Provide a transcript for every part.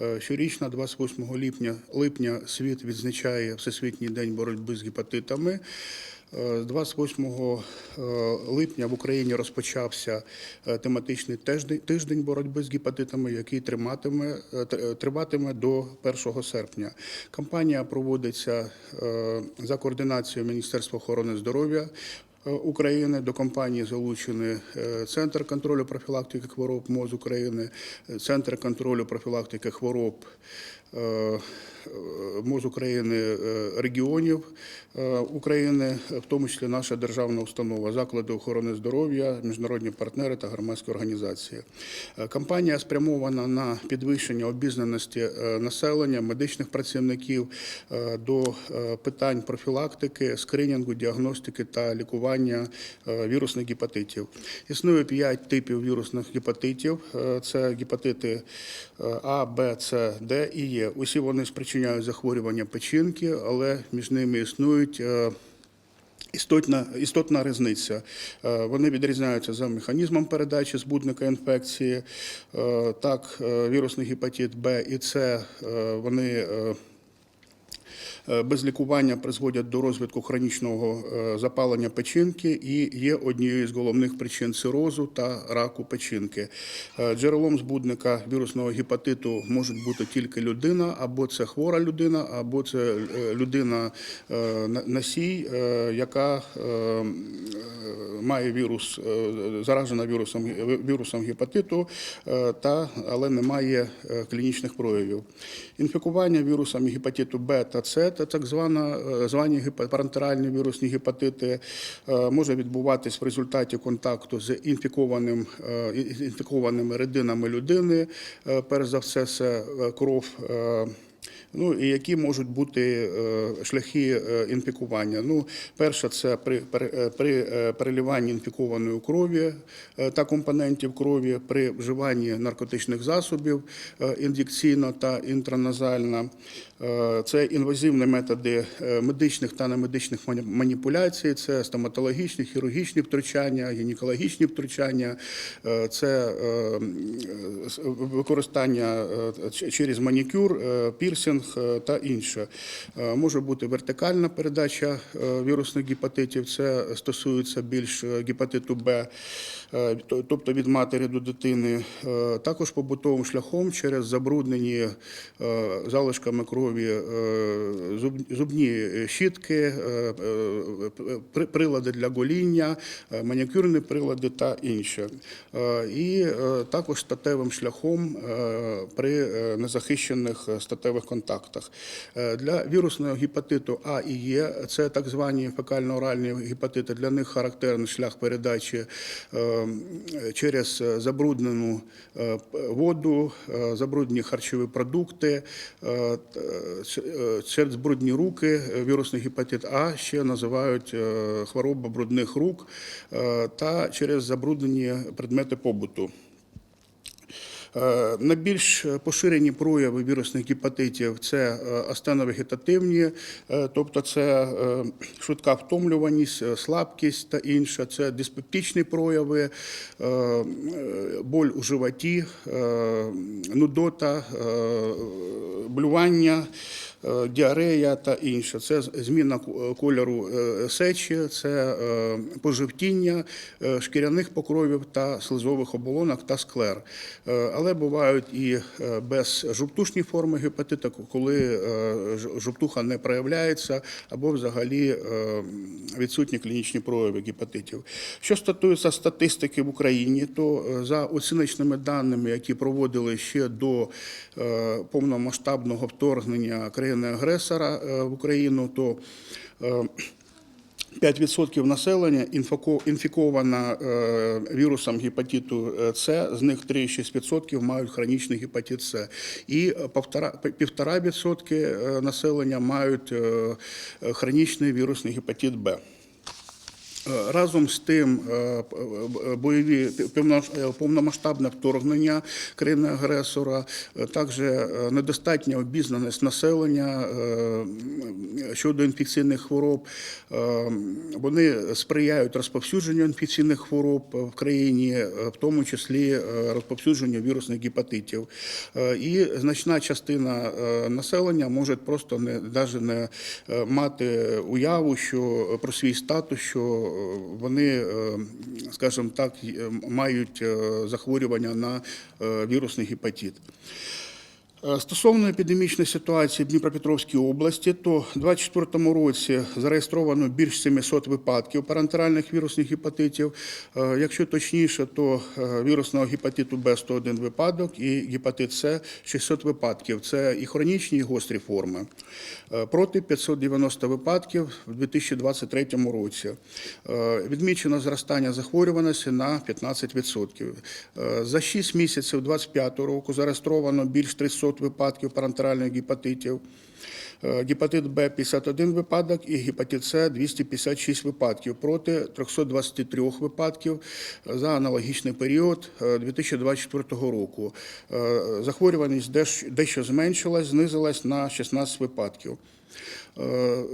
Е, Щорічно, 28 липня, липня, світ відзначає Всесвітній день боротьби з гепатитами. Е, З 28 е, липня в Україні розпочався е, тематичний тиждень- боротьби з гепатитами, який триматиме, е, тр- е, триватиме до 1 серпня. Кампанія проводиться е, за координацією Міністерства охорони здоров'я. Е, України до компанії залучені е, Центр контролю профілактики хвороб МОЗ України, е, Центр контролю профілактики хвороб МОЗ України е, регіонів е, України, в тому числі наша державна установа, заклади охорони здоров'я, міжнародні партнери та громадські організації. Е, Кампанія спрямована на підвищення обізнаності е, населення, медичних працівників е, до е, питань профілактики, скринінгу, діагностики та лікування е, вірусних гепатитів. Існує п'ять типів вірусних гепатитів. Е, Це гепатити е, А, Б, С, Д і Е. Усі вони спричиняють захворювання печінки, але між ними існують. е, Істотна, істотна різниця. Е, Вони відрізняються за механізмом передачі збудника інфекції. Е, Так, вірусний гепатит Б і С вони без лікування призводять до розвитку хронічного е, запалення печінки і є однією з головних причин цирозу та раку печінки. Е, Джерелом збудника вірусного гепатиту можуть бути тільки людина, або це хвора людина, або це е, людина е, носій, е, яка е, е, має вірус, е, заражена вірусом, вірусом гепатиту, е, та, але не має е, клінічних проявів. Інфікування вірусами гепатиту Б та С, та так звана е, звані парентеральні вірусні гепатити, е, може відбуватись в результаті контакту з інфікованим, е, інфікованими рідинами людини, перш за все, це кров. Ну і які можуть бути е, шляхи е, інфікування? Ну, перше, це при, е, при переливанні інфікованої крові та компонентів крові, при вживанні наркотичних засобів ін'єкційно та інтраназально. Це інвазивні методи медичних та немедичних маніпуляцій, це стоматологічні, хірургічні втручання, гінекологічні втручання, це використання через манікюр, е, пірсинг е, та інше. Е, Може бути вертикальна передача е, вірусних гепатитів, це стосується більш гепатиту Б, тобто від матері до дитини. Е, Також побутовим шляхом через забруднені е, залишками крові е, зубні щітки, е, е, при- прилади для гоління, е, манікюрні прилади та інше. Е, І е, також статевим шляхом е, при е, незахищених е, статевих контактах. Е, Для вірусного гепатиту А і Е, це так звані фекально-оральні гепатити, для них характерний шлях передачі е, через забруднену е, воду, е, забруднені харчові продукти, е, е, е, через брудні руки. Е, Вірусний гепатит А ще називають е, хвороба брудних рук е, та через забруднені предмети побуту. Е, Найбільш поширені прояви вірусних гепатитів це е, астеновегетативні, е, тобто це швидка втомлюваність, слабкість та інше. Це диспептичні прояви, боль у животі, нудота, блювання. Е, Діарея та інше. Це зміна кольору е, сечі, це е, пожовтіння е, шкіряних покровів та слизових оболонок та склер. Е, Але бувають і е, безжовтушні форми гепатиту, коли е, жовтуха не проявляється або взагалі е, відсутні клінічні прояви гепатитів. Що стосується статистики в Україні, то е, за оціночними даними, які проводили ще до е, повномасштабного вторгнення країни-агресора е, в Україну, то е, 5% населення інфоко- інфіковано е, вірусом гепатиту е, С, з них 3,6% мають хронічний гепатит С. І півтора- півтора відсотки е, населення мають е, хронічний вірусний гепатит Б. Е, Разом з тим, е, е, бойові повномасштабне вторгнення країни-агресора, е, також недостатня обізнаність населення щодо інфекційних хвороб. Вони сприяють розповсюдженню інфекційних хвороб в країні, в тому числі розповсюдженню вірусних гепатитів. І значна частина населення може просто не навіть не мати уяву, що про свій статус, що вони, е, скажімо так, е, мають е, захворювання на вірусний гепатит. Е, Стосовно епідемічної ситуації в Дніпропетровській області, то в 2024 році зареєстровано більш 700 випадків парентеральних вірусних гепатитів. Е, Якщо точніше, то е, вірусного гепатиту Б 101 випадок і гепатит С 600 випадків. Це і хронічні, і гострі форми. Проти 590 випадків в 2023 році. Відмічено зростання захворюваності на 15%. Е, За 6 місяців 2025 року зареєстровано більш 300 випадків парантеральних гепатитів. Е, Гепатит Б 51 випадок і гепатит С 256 випадків проти 323 випадків за аналогічний період е, 2024 року. Е, Захворюваність дещо зменшилась, знизилась на 16 випадків. Е,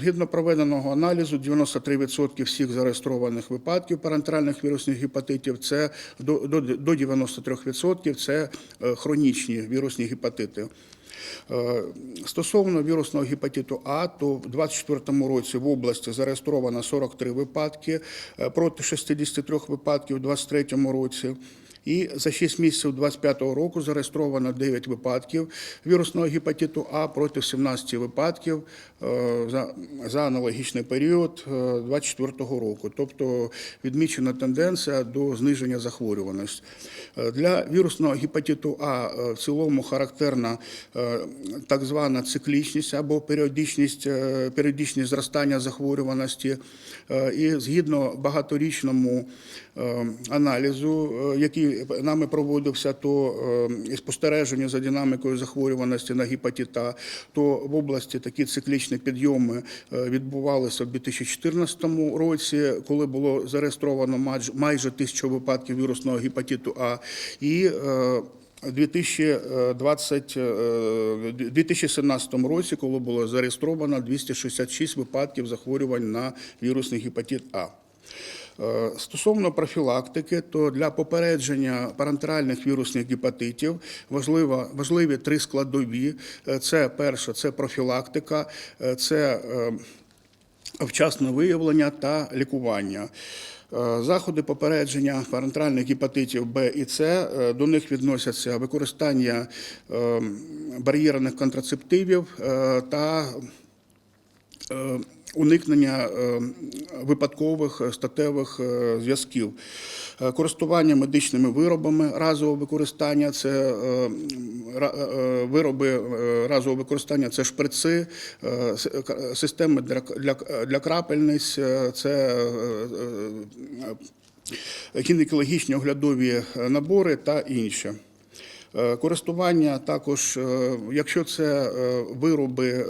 Згідно проведеного аналізу, 93% всіх зареєстрованих випадків парентеральних вірусних гепатитів це до, до, до 93% це е, хронічні вірусні гепатити. Е, Стосовно вірусного гепатиту А, то в 2024 році в області зареєстровано 43 випадки е, проти 63 випадків у 2023 році. І за 6 місяців 2025 року зареєстровано 9 випадків вірусного гепатиту А проти 17 випадків е, за, аналогічний період 2024 року. Тобто відмічена тенденція до зниження захворюваності. Е, Для вірусного гепатиту А е, в цілому характерна е, так звана циклічність або періодичність, е, періодичність зростання захворюваності. Е, І згідно багаторічному е, аналізу, е, який нами проводився, то е, спостереження за динамікою захворюваності на гепатит А, то в області такі циклічні підйоми е, відбувалися в 2014 році, коли було зареєстровано майже- тисячу випадків вірусного гепатиту А. І е, 2020, е, 2017 році, коли було зареєстровано 266 випадків захворювань на вірусний гепатит А. Е, Стосовно профілактики, то для попередження парентеральних вірусних гепатитів важливо, важливі три складові. Е, Це перше, це профілактика, е, це вчасне виявлення та лікування. Заходи попередження парентеральних гепатитів Б і С до них відносяться використання бар'єрних контрацептивів та уникнення е, випадкових статевих е, зв'язків, Е, користування медичними виробами разового використання, це е, е, вироби е, разового використання, це шприци, е, системи для, для, крапельниць, е, це е, е, гінекологічні оглядові набори та інше. Е, Користування також, е, якщо це е, вироби.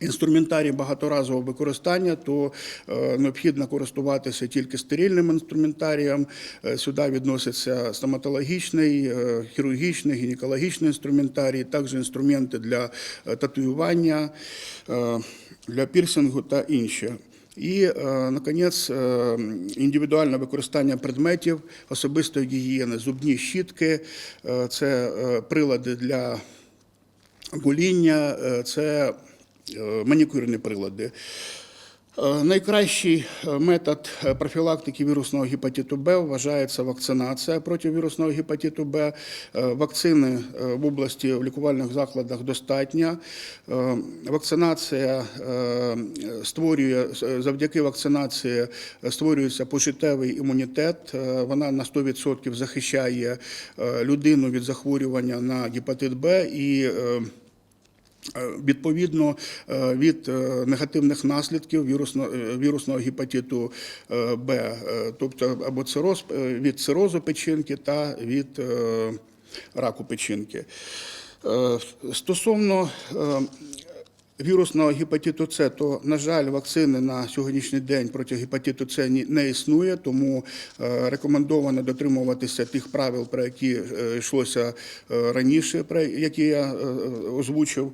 Інструментарій багаторазового використання, то е, необхідно користуватися тільки стерильним інструментарієм. Е, Сюди відноситься стоматологічний, е, хірургічний, гінекологічний інструментарій, також інструменти для татуювання, для пірсингу та інші. І, наконець, індивідуальне використання предметів особистої гігієни, зубні щітки, це прилади для гоління, це манікюрні прилади. Е, Найкращий е, метод е, профілактики вірусного гепатиту Б вважається вакцинація проти вірусного гепатиту Б. Е, Вакцини е, в області в лікувальних закладах достатньо. Е, Вакцинація е, створює е, завдяки вакцинації е, створюється пожиттєвий імунітет. Е, Вона на 100% захищає е, людину від захворювання на гепатит Б і е, Е, Відповідно е, від е, негативних наслідків вірусного, е, вірусного гепатиту е, Б, е, тобто або цироз, е, від цирозу печінки та від е, раку печінки. Е, Стосовно е, вірусного гепатиту С, то, на жаль, вакцини на сьогоднішній день проти гепатиту С не існує, тому е, рекомендовано дотримуватися тих правил, про які е, йшлося е, раніше, про які я озвучив.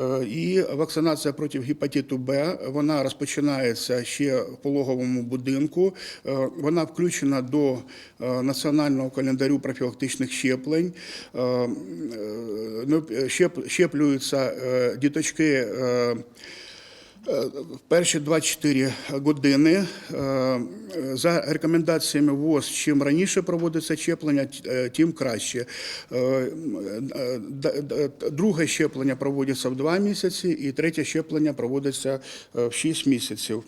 Е, І вакцинація проти гепатиту Б вона розпочинається ще в пологовому будинку. Е, Вона включена до е, національного календарю профілактичних щеплень. Ну, щеп- Щеплюються діточки. В перші 24 години е, за рекомендаціями ВОЗ, чим раніше проводиться щеплення, е, тим краще. Е, Друге щеплення проводиться в 2 місяці, і третє щеплення проводиться в 6 місяців.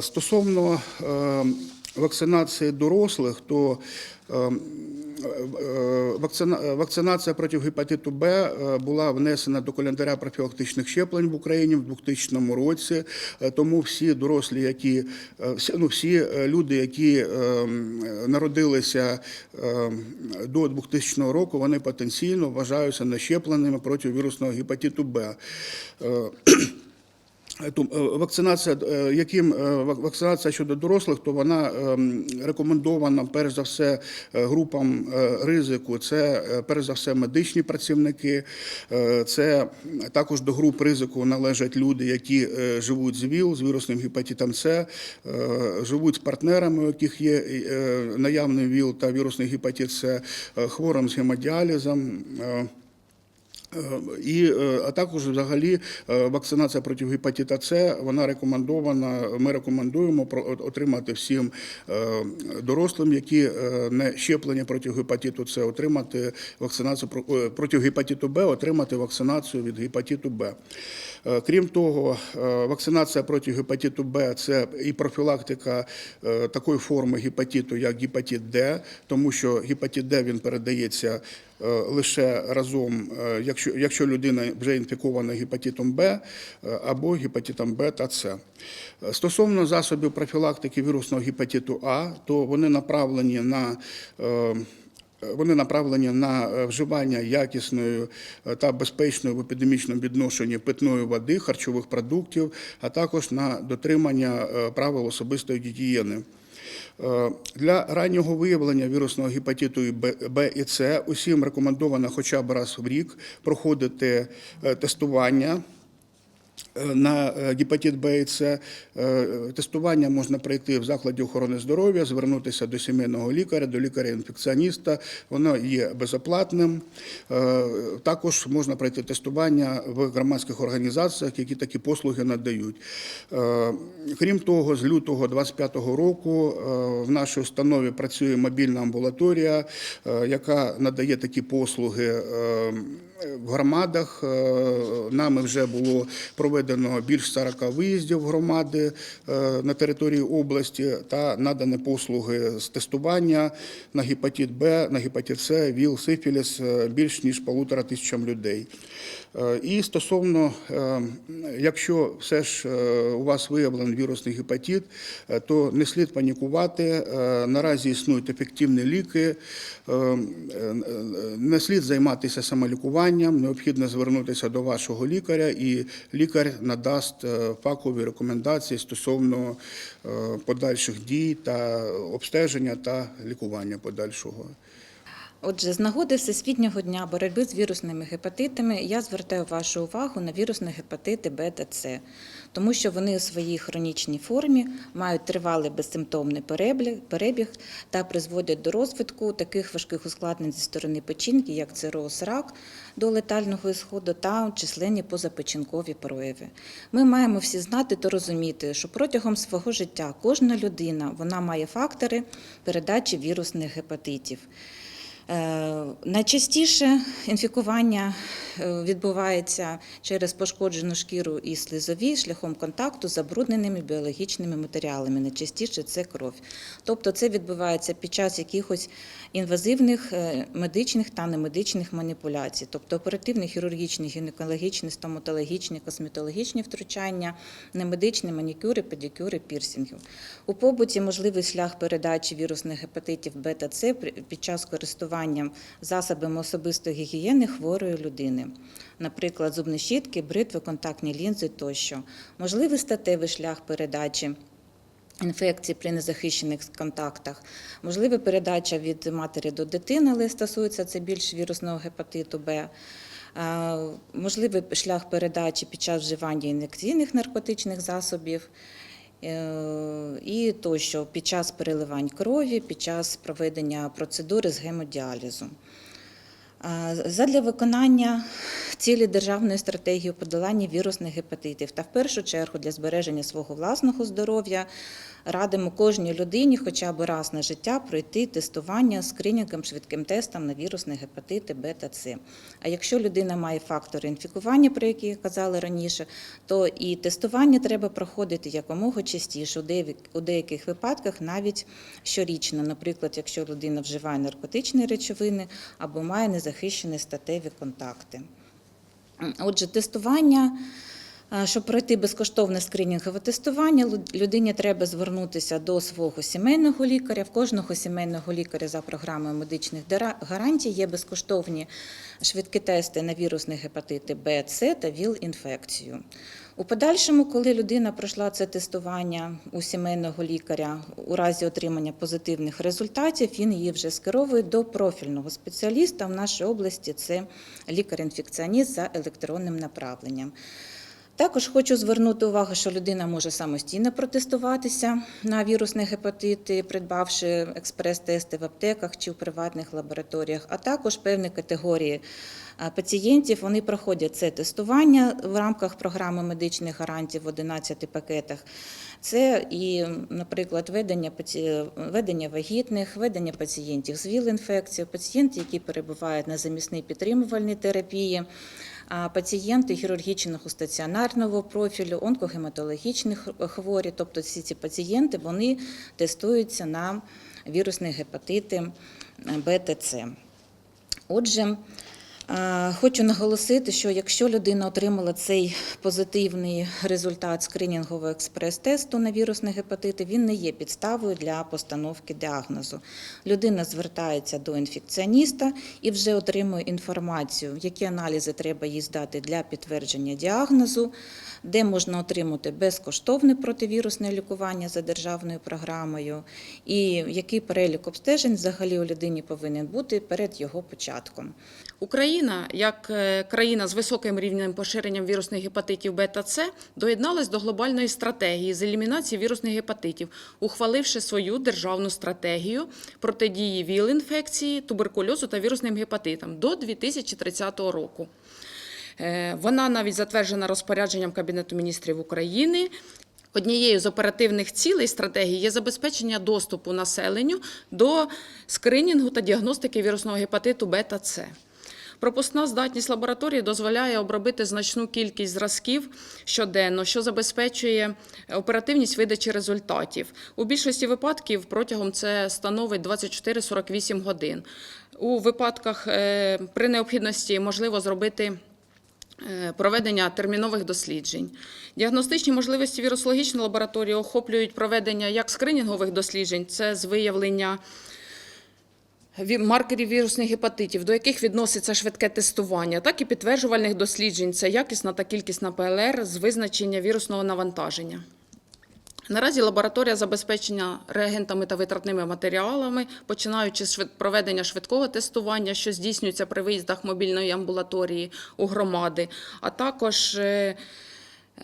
Стосовно вакцинації дорослих, то вакцинація проти гепатиту Б е, була внесена до календаря профілактичних щеплень в Україні в 2000 році. Е, Тому всі дорослі, які е, ну, всі е, люди, які е, народилися е, до 2000 року, вони потенційно вважаються нещепленими проти вірусного гепатиту Б. Е, Вакцинація, е, яким е, вакцинація щодо дорослих, то вона ем, рекомендована перш за все групам ризику. Це перш за все медичні працівники, це також до груп ризику належать люди, які живуть з ВІЛ, з вірусним гепатитом С, живуть з партнерами, у яких є наявний ВІЛ та вірусний гепатит С, хворим з гемодіалізом. Е, І, е, а також взагалі е, вакцинація проти гепатита С вона рекомендована. Ми рекомендуємо отримати всім дорослим, які не щеплені проти гепатиту С, отримати вакцинацію про- проти гепатиту Б, отримати вакцинацію від гепатиту Б. Е, Крім того, е, вакцинація проти гепатиту Б це і профілактика е, такої форми гепатиту, як гепатит Д, тому що гепатит Д він передається лише разом, якщо, якщо людина вже інфікована гепатитом Б або гепатитом Б та С. Стосовно засобів профілактики вірусного гепатиту А, то вони направлені на вони направлені на е, вживання якісної е, та безпечної в епідемічному відношенні питної води, харчових продуктів, а також на дотримання е, правил особистої гігієни. Для раннього виявлення вірусного гепатиту Б і С усім рекомендовано хоча б раз в рік проходити тестування. Е, На е, гепатит Б і С Е, тестування можна пройти в закладі охорони здоров'я, звернутися до сімейного лікаря, до лікаря-інфекціоніста. Воно є безоплатним. Також можна пройти тестування в громадських організаціях, які такі послуги надають. Крім того, з лютого 2025 року в нашій установі працює мобільна амбулаторія, яка надає такі послуги в громадах. Е, Нами вже було проведено більш 40 виїздів громади е, на території області та надані послуги з тестування на гепатит Б, на гепатит С, ВІЛ, сифіліс е, більш ніж полутора тисячам людей. І стосовно, якщо все ж у вас виявлений вірусний гепатит, то не слід панікувати. Наразі існують ефективні ліки, не слід займатися самолікуванням, необхідно звернутися до вашого лікаря, і лікар надасть е, фахові рекомендації стосовно е, подальших дій та обстеження та лікування подальшого. Отже, з нагоди Всесвітнього дня боротьби з вірусними гепатитами я звертаю вашу увагу на вірусні гепатити Б та С, тому що вони у своїй хронічній формі мають тривалий безсимптомний перебіг, та призводять до розвитку таких важких ускладнень зі сторони печінки, як цироз рак до летального ісходу та численні позапечінкові прояви. Ми маємо всі знати та розуміти, що протягом свого життя кожна людина вона має фактори передачі вірусних гепатитів. Е, Найчастіше інфікування е, відбувається через пошкоджену шкіру і слизові шляхом контакту з забрудненими біологічними матеріалами. Найчастіше це кров. Тобто це відбувається під час якихось інвазивних е, медичних та немедичних маніпуляцій, тобто оперативні хірургічні, гінекологічні, стоматологічні, косметологічні втручання, немедичні манікюри, педикюри, пірсінги. У побуті можливий шлях передачі вірусних гепатитів Б та С під час користування засобами особистої гігієни хворої людини. наприклад, зубні щітки, бритви, контактні лінзи тощо. Можливий статевий шлях передачі. Інфекції при незахищених контактах, можлива передача від матері до дитини, але стосується це більш вірусного гепатиту Б. Е, Можливий шлях передачі під час вживання ін'єкційних наркотичних засобів е, і тощо під час переливань крові, під час проведення процедури з гемодіалізу. Задля виконання цілі державної стратегії у подоланні вірусних гепатитів та в першу чергу для збереження свого власного здоров'я радимо кожній людині хоча б раз на життя пройти тестування скринінгом швидким тестом на вірусні гепатити Б та С. А якщо людина має фактори інфікування, про які я казала раніше, то і тестування треба проходити якомога частіше. У деяких випадках навіть щорічно, наприклад, якщо людина вживає наркотичні речовини або має незахищені статеві контакти. Отже, тестування. Щоб пройти безкоштовне скринінгове тестування, людині треба звернутися до свого сімейного лікаря. В кожного сімейного лікаря за програмою медичних гарантій є безкоштовні швидкі тести на вірусні гепатити Б, С та ВІЛ-інфекцію. У подальшому, коли людина пройшла це тестування у сімейного лікаря, у разі отримання позитивних результатів, він її вже скеровує до профільного спеціаліста. В нашій області це лікар-інфекціоніст за електронним направленням. Також хочу звернути увагу, що людина може самостійно протестуватися на вірусні гепатити, придбавши експрес-тести в аптеках чи в приватних лабораторіях, а також певні категорії пацієнтів вони проходять це тестування в рамках програми медичних гарантій в 11 пакетах. Це і, наприклад, ведення, ведення вагітних, ведення пацієнтів з ВІЛ-інфекцією, пацієнти, які перебувають на замісній підтримувальній терапії, пацієнти хірургічного стаціонарного профілю, онкогематологічних хворі, тобто всі ці пацієнти вони тестуються на вірусні гепатити е, Б та С. Отже, хочу наголосити, що якщо людина отримала цей позитивний результат скринінгового експрес-тесту на вірусні гепатити, він не є підставою для постановки діагнозу. Людина звертається до інфекціоніста і вже отримує інформацію, які аналізи треба їй здати для підтвердження діагнозу, де можна отримати безкоштовне противірусне лікування за державною програмою, і який перелік обстежень взагалі у людині повинен бути перед його початком. Україна, як е, країна з високим рівнем поширення вірусних гепатитів Б та С, доєдналась до глобальної стратегії з елімінації вірусних гепатитів, ухваливши свою державну стратегію протидії ВІЛ-інфекції, туберкульозу та вірусним гепатитам до 2030 року. Е, Вона навіть затверджена розпорядженням Кабінету міністрів України. Однією з оперативних цілей стратегії є забезпечення доступу населенню до скринінгу та діагностики вірусного гепатиту Б та С. Пропускна здатність лабораторії дозволяє обробити значну кількість зразків щоденно, що забезпечує оперативність видачі результатів. У більшості випадків протягом це становить 24-48 годин. У випадках е, при необхідності можливо зробити проведення термінових досліджень. Діагностичні можливості вірусологічної лабораторії охоплюють проведення як скринінгових досліджень, це з виявлення маркерів вірусних гепатитів, до яких відноситься швидке тестування, так і підтверджувальних досліджень, це якісна та кількісна ПЛР з визначення вірусного навантаження. Наразі лабораторія забезпечена реагентами та витратними матеріалами, починаючи з проведення швидкого тестування, що здійснюється при виїздах мобільної амбулаторії у громади, а також е,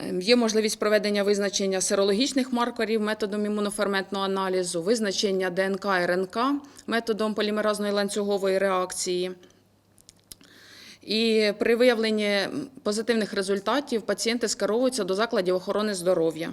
е, Є можливість проведення визначення серологічних маркерів методом імуноферментного аналізу, визначення ДНК РНК методом полімеразної ланцюгової реакції. І при виявленні позитивних результатів пацієнти скеровуються до закладів охорони здоров'я.